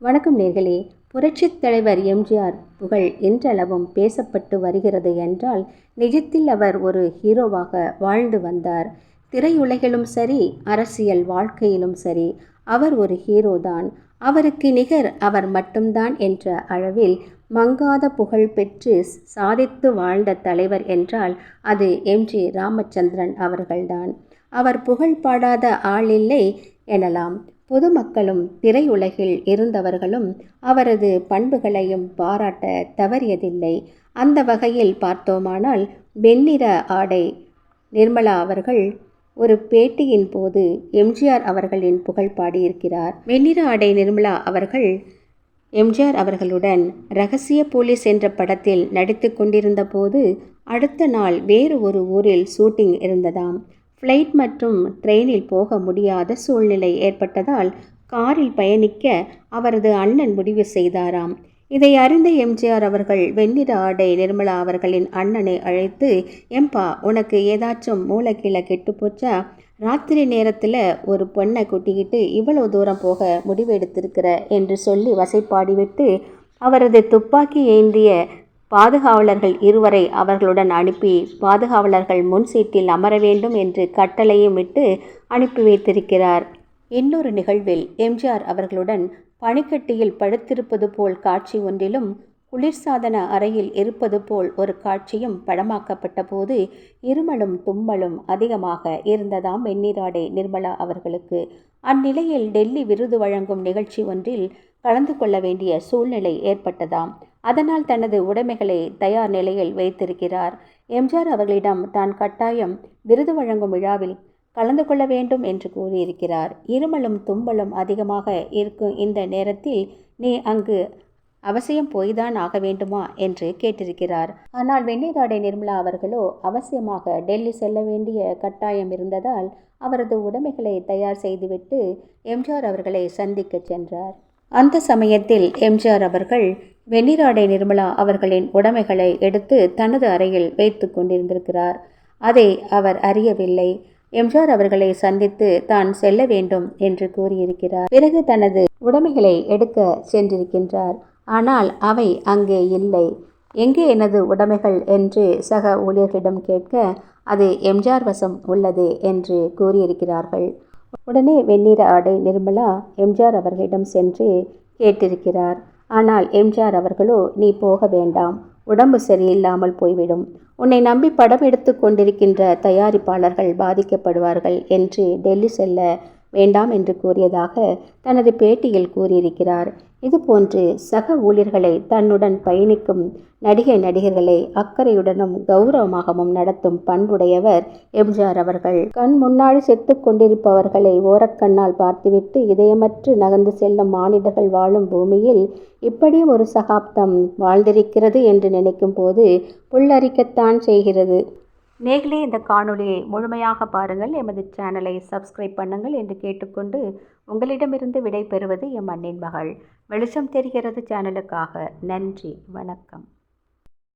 வணக்கம் நேர்களே. புரட்சித் தலைவர் எம்ஜிஆர் புகழ் என்றளவும் பேசப்பட்டு வருகிறது என்றால் நிஜத்தில் அவர் ஒரு ஹீரோவாக வாழ்ந்து வந்தார். திரையுலகிலும் சரி அரசியல் வாழ்க்கையிலும் சரி அவர் ஒரு ஹீரோதான் அவருக்கு நிகர் அவர் மட்டும்தான் என்ற அளவில் மங்காத புகழ் பெற்று சாதித்து வாழ்ந்த தலைவர் என்றால் அது எம்ஜி ராமச்சந்திரன் அவர்கள்தான். அவர் புகழ் பாடாத ஆளில்லை எனலாம். பொதுமக்களும் திரையுலகில் இருந்தவர்களும் அவரது பண்புகளையும் பாராட்ட தவறியதில்லை. அந்த வகையில் பார்த்தோமானால் வெண்ணிற ஆடை நிர்மலா அவர்கள் ஒரு பேட்டியின் போது எம்ஜிஆர் அவர்களின் புகழ் பாடியிருக்கிறார். வெண்ணிற ஆடை நிர்மலா அவர்கள் எம்ஜிஆர் அவர்களுடன் ரகசிய போலீஸ் என்ற படத்தில் நடித்து கொண்டிருந்த போது அடுத்த நாள் வேறு ஒரு ஊரில் ஷூட்டிங் இருந்ததாம். ஃப்ளைட் மற்றும் ட்ரெயினில் போக முடியாத சூழ்நிலை ஏற்பட்டதால் காரில் பயணிக்க அவரது அண்ணன் முடிவு செய்தாராம். இதை அறிந்த எம்ஜிஆர் அவர்கள் வெண்ணிற ஆடை நிர்மலா அவர்களின் அண்ணனை அழைத்து எம்பா உனக்கு ஏதாச்சும் மூளைக்கீழே கெட்டு போச்சா? ராத்திரி நேரத்தில் ஒரு பொண்ணை கூட்டிக்கிட்டு இவ்வளோ தூரம் போக முடிவெடுத்திருக்கிற? என்று சொல்லி வசைப்பாடிவிட்டு அவரது துப்பாக்கி ஏந்திய பாதுகாவலர்கள் இருவரை அவர்களுடன் அனுப்பி பாதுகாவலர்கள் முன் சீட்டில் அமர வேண்டும் என்று கட்டளையும் விட்டு அனுப்பி வைத்திருக்கிறார். இன்னொரு நிகழ்வில் எம்ஜிஆர் அவர்களுடன் பனிக்கட்டியில் படுத்திருப்பது போல் காட்சி ஒன்றிலும் குளிர்சாதன அறையில் இருப்பது போல் ஒரு காட்சியும் படமாக்கப்பட்ட போது இருமலும் தும்மலும் அதிகமாக இருந்ததாம் வெந்நீராடை நிர்மலா அவர்களுக்கு. அந்நிலையில் டெல்லி விருது வழங்கும் நிகழ்ச்சி ஒன்றில் கலந்து கொள்ள வேண்டிய சூழ்நிலை ஏற்பட்டதாம். அதனால் தனது உடைமைகளை தயார் நிலையில் வைத்திருக்கிறார். எம்ஜிஆர் அவர்களிடம் தான் கட்டாயம் விருது வழங்கும் விழாவில் கலந்து கொள்ள வேண்டும் என்று கூறியிருக்கிறார். இருமலும் தும்பலும் அதிகமாக இருக்கும் இந்த நேரத்தில் நீ அங்கு அவசியம் போய்தான் ஆக வேண்டுமா என்று கேட்டிருக்கிறார். ஆனால் வெந்நீராடை நிர்மலா அவர்களோ அவசியமாக டெல்லி செல்ல வேண்டிய கட்டாயம் இருந்ததால் அவரது உடைமைகளை தயார் செய்துவிட்டு எம்ஜிஆர் அவர்களை சந்திக்கச் சென்றார். அந்த சமயத்தில் எம்ஜிஆர் அவர்கள் வெண்ணிராடை நிர்மலா அவர்களின் உடைமைகளை எடுத்து தனது அறையில் வைத்து கொண்டிருந்திருக்கிறார். அதை அவர் அறியவில்லை. எம்ஜிஆர் அவர்களை சந்தித்து தான் செல்ல வேண்டும் என்று கூறியிருக்கிறார். பிறகு தனது உடைமைகளை எடுக்க சென்றிருக்கின்றார். ஆனால் அவை அங்கே இல்லை. எங்கே எனது உடைமைகள் என்று சக ஊழியர்களிடம் கேட்க அது எம்ஜிஆர் வசம் உள்ளது என்று கூறியிருக்கிறார்கள். உடனே வெண்ணிற ஆடை நிர்மலா எம்ஜிஆர் அவர்களிடம் சென்று கேட்டிருக்கிறார். ஆனால் எம்ஜிஆர் அவர்களோ நீ போக வேண்டாம். உடம்பு சரியில்லாமல் போய்விடும். உன்னை நம்பி படம் எடுத்து கொண்டிருக்கின்ற தயாரிப்பாளர்கள் பாதிக்கப்படுவார்கள் என்று டெல்லி செல்ல வேண்டாம் என்று கூறியதாக தனது பேட்டியில் கூறியிருக்கிறார். இதுபோன்று சக ஊழியர்களை தன்னுடன் பயணிக்கும் நடிகை நடிகர்களை அக்கறையுடனும் கௌரவமாகவும் நடத்தும் பண்புடையவர் எம்ஜிஆர் அவர்கள். கண் முன்னாடி செத்து கொண்டிருப்பவர்களை ஓரக்கண்ணால் பார்த்துவிட்டு இதயமற்று நகர்ந்து செல்லும் மானிடர்கள் வாழும் பூமியில் இப்படி ஒரு சகாப்தம் வாழ்ந்திருக்கிறது என்று நினைக்கும் போது புல்லரிக்கத்தான் செய்கிறது. நேர்களே இந்த காணொலியை முழுமையாக பாருங்கள். எமது சேனலை சப்ஸ்கிரைப் பண்ணுங்கள் என்று கேட்டுக்கொண்டு உங்களிடமிருந்து விடை பெறுவது எம் அண்ணின் மகள். வெளிச்சம் தெரிகிறது சேனலுக்காக. நன்றி. வணக்கம்.